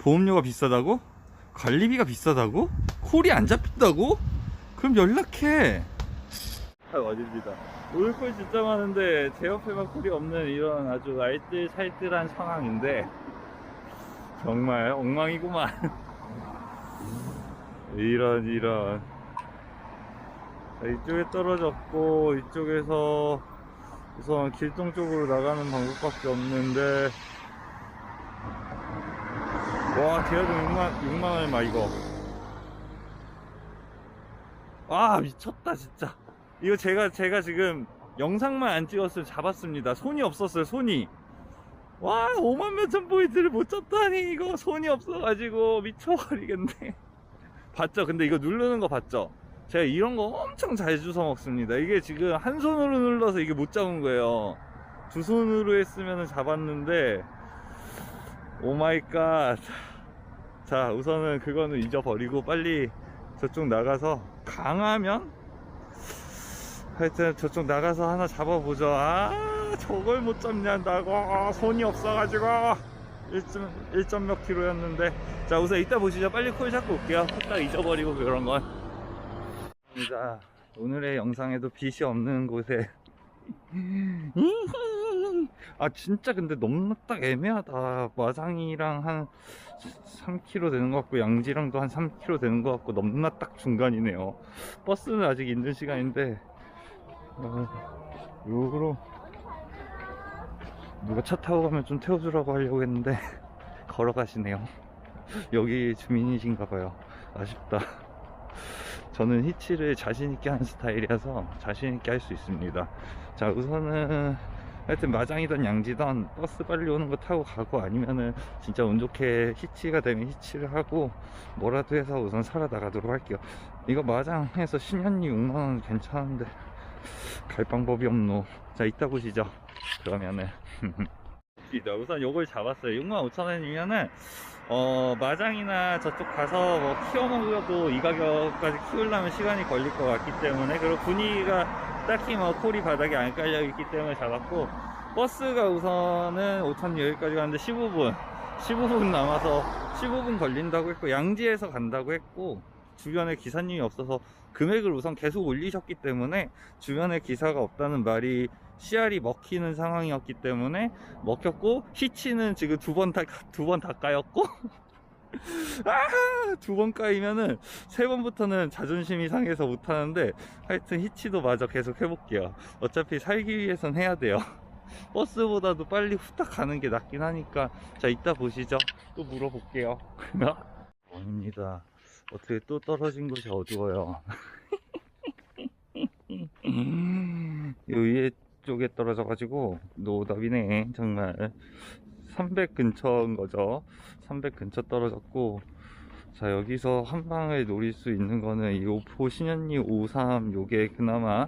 보험료가 비싸다고? 관리비가 비싸다고? 콜이 안 잡힌다고? 그럼 연락해 아 어딥니다 올 콜 진짜 많은데 제 옆에만 콜이 없는 이런 아주 알뜰살뜰한 상황인데 정말 엉망이구만 이런 이런 자, 이쪽에 떨어졌고 이쪽에서 우선 길동 쪽으로 나가는 방법밖에 없는데 와 대여금 6만, 6만 얼마 이거. 아 미쳤다 진짜. 이거 제가 제가 지금 영상만 안 찍었으면 잡았습니다. 손이 없었어요 손이. 와 5만 몇천 포인트를 못 쳤다니 이거 손이 없어가지고 미쳐버리겠네. 봤죠? 근데 이거 누르는 거 봤죠? 제가 이런 거 엄청 잘 주워 먹습니다. 이게 지금 한 손으로 눌러서 이게 못 잡은 거예요. 두 손으로 했으면 잡았는데 오마이갓 자 우선은 그거는 잊어버리고 빨리 저쪽 나가서 강하면? 하여튼 저쪽 나가서 하나 잡아보죠. 아 저걸 못 잡냐다고. 아, 손이 없어가지고. 1점, 1점 몇 킬로였는데. 자 우선 이따 보시죠. 빨리 콜 잡고 올게요. 딱 잊어버리고 그런 건. 자, 오늘의 영상에도 빛이 없는 곳에 아 진짜 근데 너무 딱 애매하다. 마상이랑 한 3km 되는 것 같고 양지랑도 한 3km 되는 것 같고 넘나 딱 중간이네요. 버스는 아직 있는 시간인데 어, 요거로 누가 차 타고 가면 좀 태워주라고 하려고 했는데 걸어가시네요. 여기 주민이신가 봐요. 아쉽다. 저는 히치를 자신있게 하는 스타일이라서 자신있게 할 수 있습니다. 자 우선은 하여튼 마장이든 양지든 버스 빨리 오는 거 타고 가고 아니면은 진짜 운 좋게 히치가 되면 히치를 하고 뭐라도 해서 우선 살아 나가도록 할게요. 이거 마장해서 신현리 6만원 괜찮은데 갈 방법이 없노. 자 이따 보시죠. 그러면은. 우선 요걸 잡았어요. 6만 5천원이면은 어 마장이나 저쪽 가서 뭐 키워 먹어도 이 가격까지 키우려면 시간이 걸릴 것 같기 때문에 그리고 분위기가 딱히 뭐 콜이 바닥에 안 깔려 있기 때문에 잡았고 버스가 우선은 5천 여기까지 가는데 15분 15분 남아서 15분 걸린다고 했고 양지에서 간다고 했고 주변에 기사님이 없어서 금액을 우선 계속 올리셨기 때문에 주변에 기사가 없다는 말이 CR이 먹히는 상황이었기 때문에 먹혔고 히치는 지금 두 번다두번 다 까였고 아, 두 번 까이면은 세 번부터는 자존심이 상해서 못 하는데 하여튼 히치도 마저 계속 해볼게요. 어차피 살기 위해선 해야 돼요. 버스보다도 빨리 후딱 가는 게 낫긴 하니까 자 이따 보시죠. 또 물어볼게요. 아닙니다. 어떻게 또 떨어진 곳이 어두워요. 요 위에 쪽에 떨어져 가지고 노답이네 정말 300 근처인 거죠. 300 근처 떨어졌고 자 여기서 한 방을 노릴 수 있는 거는 이 오포 신현리 53 요게 그나마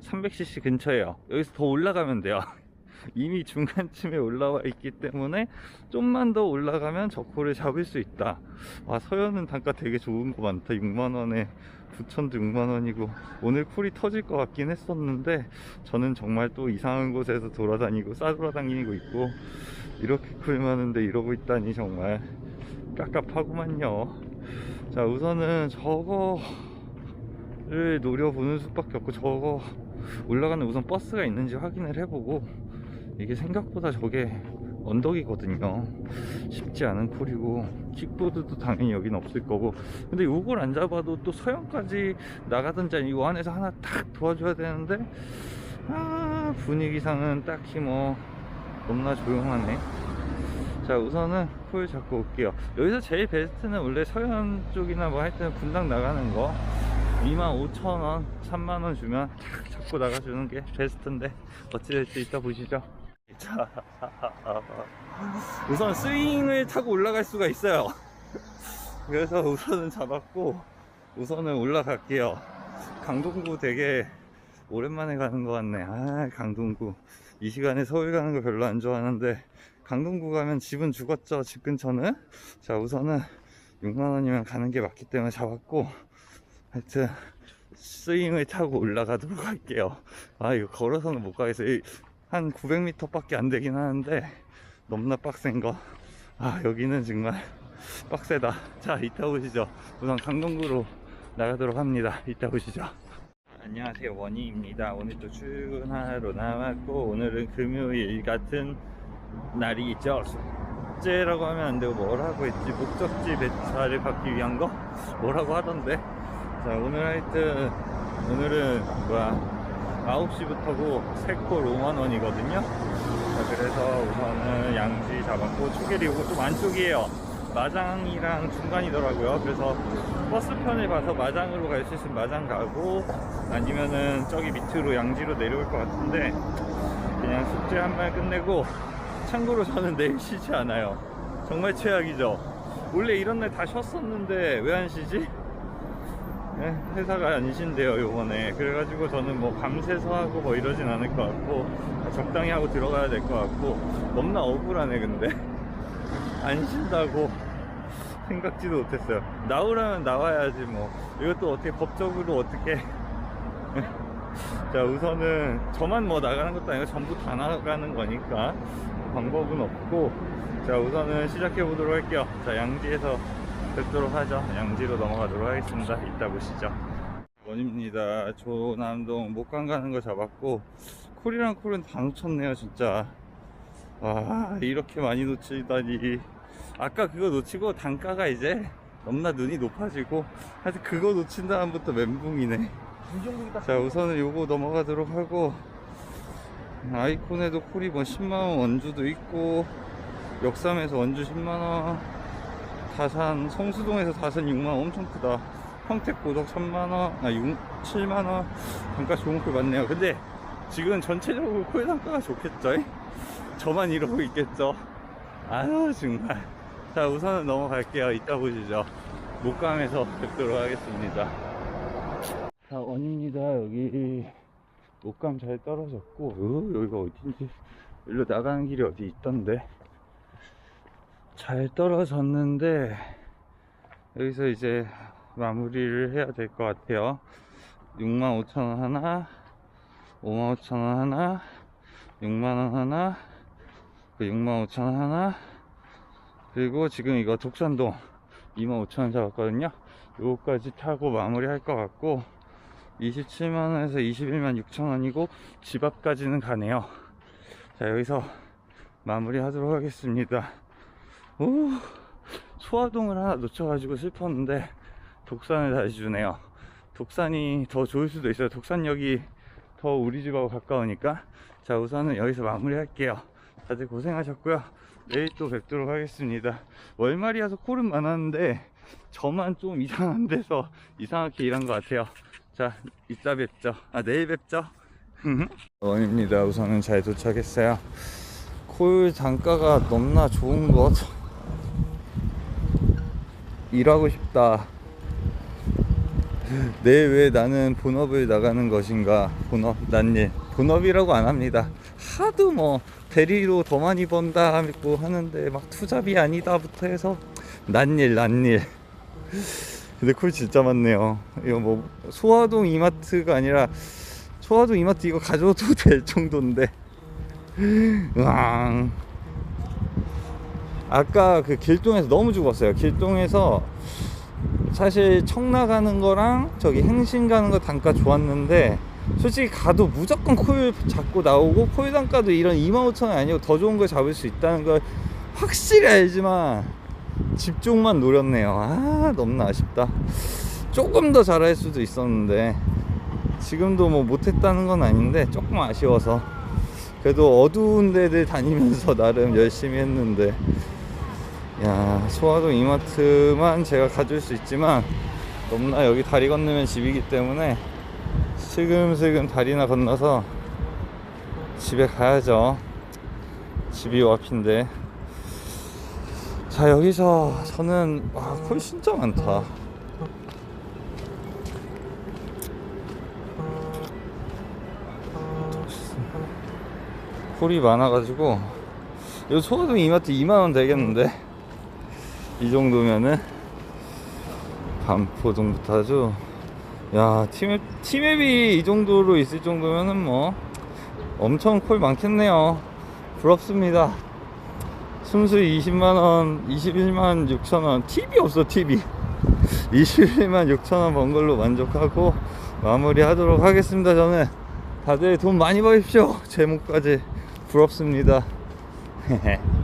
300cc 근처에요. 여기서 더 올라가면 돼요. 이미 중간쯤에 올라와 있기 때문에 좀만 더 올라가면 저 코를 잡을 수 있다. 아 서현은 단가 되게 좋은 거 많다. 6만원에 부천도 6만원이고 오늘 쿨이 터질 것 같긴 했었는데 저는 정말 또 이상한 곳에서 돌아다니고 싸돌아다니고 있고 이렇게 쿨 많은데 이러고 있다니 정말 깝깝하구만요. 자 우선은 저거를 노려보는 수밖에 없고 저거 올라가는 우선 버스가 있는지 확인을 해보고 이게 생각보다 저게 언덕이거든요. 쉽지 않은 콜이고 킥보드도 당연히 여긴 없을 거고. 근데 요걸 안 잡아도 또 서현까지 나가든지 아니고 안에서 하나 탁 도와줘야 되는데 아 분위기상은 딱히 뭐 너무나 조용하네. 자 우선은 콜 잡고 올게요. 여기서 제일 베스트는 원래 서현 쪽이나 뭐 하여튼 분당 나가는 거. 25,000원 3만원 주면 탁 잡고 나가주는 게 베스트인데 어찌 될지 이따 보시죠? 자 우선 스윙을 타고 올라갈 수가 있어요. 그래서 우선은 잡았고 우선은 올라갈게요. 강동구 되게 오랜만에 가는 것 같네. 아 강동구 이 시간에 서울 가는 거 별로 안 좋아하는데 강동구 가면 집은 죽었죠 집 근처는 자 우선은 6만원이면 가는 게 맞기 때문에 잡았고 하여튼 스윙을 타고 올라가도록 할게요 아 이거 걸어서는 못 가겠어요 한 900m 밖에 안 되긴 하는데 너무나 빡센 거. 아, 여기는 정말 빡세다. 자, 이따 보시죠. 우선 강동구로 나가도록 합니다. 이따 보시죠. 안녕하세요. 원희입니다. 오늘 또 출근하러 나왔고, 오늘은 금요일 같은 날이 있죠. 숙제라고 하면 안 되고, 뭐라고 했지? 목적지 배차를 받기 위한 거? 뭐라고 하던데? 자, 오늘 하여튼, 오늘은, 뭐야. 9시부터고, 3콜 5만원이거든요. 자, 그래서 우선은 양지 잡았고, 초계리 요거 좀 안쪽이에요. 마장이랑 중간이더라고요. 그래서 버스편을 봐서 마장으로 갈 수 있으면 마장 가고, 아니면은 저기 밑으로 양지로 내려올 것 같은데, 그냥 숙제 한 발 끝내고, 참고로 저는 내일 쉬지 않아요. 정말 최악이죠. 원래 이런 날 다 쉬었었는데, 왜 안 쉬지? 네, 회사가 안 쉰대요 요번에 그래가지고 저는 뭐 밤새서 하고 뭐 이러진 않을 것 같고 적당히 하고 들어가야 될 것 같고 너무나 억울하네 근데 안 쉰다고 생각지도 못했어요. 나오라면 나와야지 뭐. 이것도 어떻게 법적으로 어떻게. 자 우선은 저만 뭐 나가는 것도 아니고 전부 다 나가는 거니까 방법은 없고. 자 우선은 시작해 보도록 할게요. 자 양지에서 뵙도록 하죠. 양지로 넘어가도록 하겠습니다. 이따 보시죠. 원입니다. 조남동 목강 가는 거 잡았고 콜이랑 콜은 다 놓쳤네요 진짜 와 이렇게 많이 놓치다니. 아까 그거 놓치고 단가가 이제 너무나 눈이 높아지고 하여튼 그거 놓친 다음부터 멘붕이네. 자 우선은 요거 넘어가도록 하고. 아이콘에도 콜이 뭐 10만원 원주도 있고 역삼에서 원주 10만원 다산 성수동에서 다산 6만원 엄청 크다. 평택 고덕 3만원 아 6, 7만원. 단가 좋은 콜 맞네요. 근데 지금 전체적으로 콜 단가가 좋겠죠 저만 이러고 있겠죠? 아유 정말. 자 우선은 넘어갈게요. 이따 보시죠. 목감에서 뵙도록 하겠습니다. 자 원입니다. 여기 목감 잘 떨어졌고 으, 여기가 어딘지. 일로 나가는 길이 어디 있던데. 잘 떨어졌는데 여기서 이제 마무리를 해야 될 것 같아요. 65,000원 하나 55,000원 하나 6만원 하나 65,000원 하나 그리고 지금 이거 독산동 25,000원 잡았거든요. 요거까지 타고 마무리 할 것 같고 27만원에서 21만 6천원이고 집 앞까지는 가네요. 자 여기서 마무리 하도록 하겠습니다. 오 소화동을 하나 놓쳐가지고 슬펐는데 독산을 다시 주네요. 독산이 더 좋을 수도 있어요. 독산역이 더 우리 집하고 가까우니까. 자 우선은 여기서 마무리 할게요 다들 고생하셨고요. 내일 또 뵙도록 하겠습니다. 월말이라서 콜은 많았는데 저만 좀 이상한 데서 이상하게 일한 것 같아요. 자 이따 뵙죠. 아 내일 뵙죠. 원입니다. 우선은 잘 도착했어요. 콜 단가가 너무나 좋은 것 일하고 싶다 내일 왜 나는 본업을 나가는 것인가? 본업 난일 본업이라고 안 합니다. 하도 뭐 대리로 더 많이 번다 하고 하는데 막 투잡이 아니다부터 해서 난일 난일. 근데 콜 진짜 많네요. 이거 뭐 소화동 이마트가 아니라 소화동 이마트 이거 가져도 될 정도인데. 으앙. 아까 그 길동에서 너무 죽었어요. 길동에서 사실 청 나가는 거랑 저기 행신 가는 거 단가 좋았는데 솔직히 가도 무조건 콜 잡고 나오고 콜 단가도 이런 25,000원 아니고 더 좋은 걸 잡을 수 있다는 걸 확실히 알지만 집중만 노렸네요. 아 너무나 아쉽다. 조금 더 잘할 수도 있었는데 지금도 뭐 못했다는 건 아닌데 조금 아쉬워서 그래도 어두운 데들 다니면서 나름 열심히 했는데 야 소화동 이마트만 제가 가질 수 있지만 너무나 여기 다리 건너면 집이기 때문에 슬금슬금 다리나 건너서 집에 가야죠. 집이 요 앞인데. 자 여기서 저는 와콜 진짜 많다. 콜이 많아가지고. 이 소화동 이마트 2만원 되겠는데 이 정도면은 반포동부터 아주 야 팀앱, 팀앱이 이 정도로 있을 정도면은 뭐 엄청 콜 많겠네요. 부럽습니다. 순수 20만원 21만 6천원. TV 없어 TV 21만 6천원 번 걸로 만족하고 마무리 하도록 하겠습니다 저는. 다들 돈 많이 버십시오. 제목까지. 부럽습니다